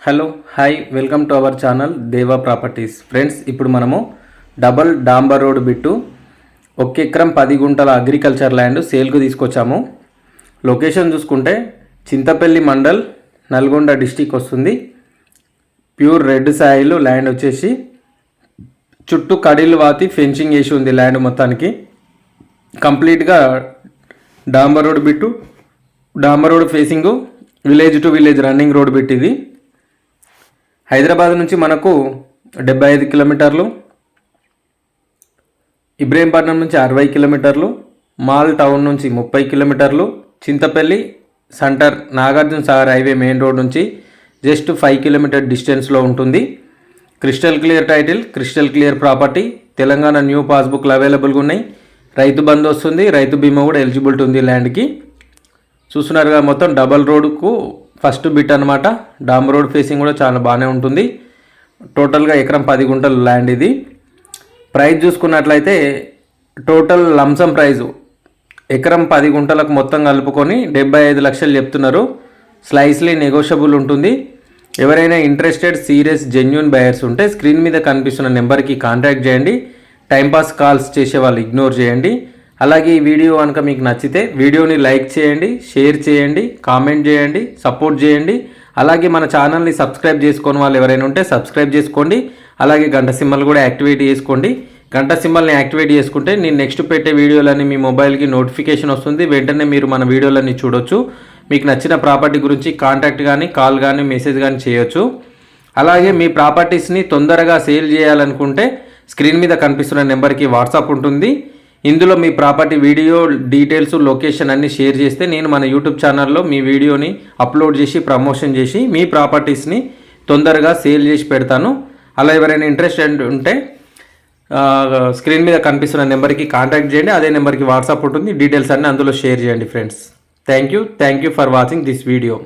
Hello hi welcome to our channel Deva properties friends ఇప్పుడు మనము double డాంబర్ road bit ఒక ఎకరం పది గుంటల అగ్రికల్చర్ ల్యాండ్ సేల్కు తీసుకొచ్చాము. లొకేషన్ చూసుకుంటే చింతపల్లి మండల్ నల్గొండ డిస్టిక్ వస్తుంది. ప్యూర్ రెడ్ సాయిల్ ల్యాండ్ వచ్చేసి చుట్టూ కడీలు వాతి ఫెన్సింగ్ వేసి ఉంది ల్యాండ్ మొత్తానికి. కంప్లీట్గా డాంబర్ road bit డాంబర్ road facing village to village running road bit ఇది హైదరాబాద్ నుంచి మనకు డెబ్బై ఐదు కిలోమీటర్లు ఇబ్రహీంపట్నం నుంచి అరవై కిలోమీటర్లు మాల్ టౌన్ నుంచి ముప్పై కిలోమీటర్లు Chintapalli centre Nagarjuna Sagar highway main road నుంచి జస్ట్ ఫైవ్ కిలోమీటర్ డిస్టెన్స్లో ఉంటుంది. Crystal clear title crystal clear property Telangana new పాస్బుక్లు అవైలబుల్గా ఉన్నాయి. రైతు బంధు వస్తుంది రైతు బీమా కూడా ఎలిజిబిలిటీ ఉంది ల్యాండ్కి. చూస్తున్నారుగా మొత్తం డబల్ రోడ్కు ఫస్ట్ బిట్ అనమాట డామ్ రోడ్ ఫేసింగ్ కూడా చాలా బాగానే ఉంటుంది. టోటల్గా ఎకరం పది గుంటల ల్యాండ్ ఇది. ప్రైస్ చూసుకున్నట్లయితే టోటల్ లంసం ప్రైజు. ఎకరం పది గుంటలకు మొత్తం కలుపుకొని డెబ్బై ఐదు లక్షలు చెప్తున్నారు. స్లైస్లీ నెగోషియబుల్ ఉంటుంది. ఎవరైనా ఇంట్రెస్టెడ్ సీరియస్ జెన్యున్ బయర్స్ ఉంటే స్క్రీన్ మీద కనిపిస్తున్న నెంబర్కి కాంటాక్ట్ చేయండి. టైంపాస్ కాల్స్ చేసే వాళ్ళు ఇగ్నోర్ చేయండి. అలాగే ఈ వీడియో కనుక మీకు నచ్చితే వీడియోని లైక్ చేయండి షేర్ చేయండి కామెంట్ చేయండి సపోర్ట్ చేయండి. అలాగే మన ఛానల్ని సబ్స్క్రైబ్ చేసుకొని వాళ్ళు ఎవరైనా ఉంటే సబ్స్క్రైబ్ చేసుకోండి. అలాగే గంట సింబల్ కూడా యాక్టివేట్ చేసుకోండి. గంట సింబల్ని యాక్టివేట్ చేసుకుంటే నేను నెక్స్ట్ పెట్టే వీడియోలన్నీ మీ మొబైల్కి నోటిఫికేషన్ వస్తుంది. వెంటనే మీరు మన వీడియోలన్నీ చూడొచ్చు. మీకు నచ్చిన ప్రాపర్టీ గురించి కాంటాక్ట్ కానీ కాల్ కానీ మెసేజ్ కానీ చేయొచ్చు. అలాగే మీ ప్రాపర్టీస్ని తొందరగా సేల్ చేయాలనుకుంటే స్క్రీన్ మీద కనిపిస్తున్న నెంబర్కి వాట్సాప్ ఉంటుంది. ఇందులో మీ ప్రాపర్టీ వీడియో డీటెయిల్స్ లొకేషన్ అన్ని షేర్ చేస్తే నేను మన యూట్యూబ్ ఛానల్లో మీ వీడియోని అప్లోడ్ చేసి ప్రమోషన్ చేసి మీ ప్రాపర్టీస్ని తొందరగా సేల్ చేసి పెడతాను. అలా ఎవరైనా ఇంట్రెస్ట్ ఉంటే స్క్రీన్ మీద కనిపిస్తున్న నెంబర్కి కాంటాక్ట్ చేయండి. అదే నెంబర్కి వాట్సాప్ ఉంటుంది. డీటెయిల్స్ అన్నీ అందులో షేర్ చేయండి friends. Thank you. Thank you for watching this video.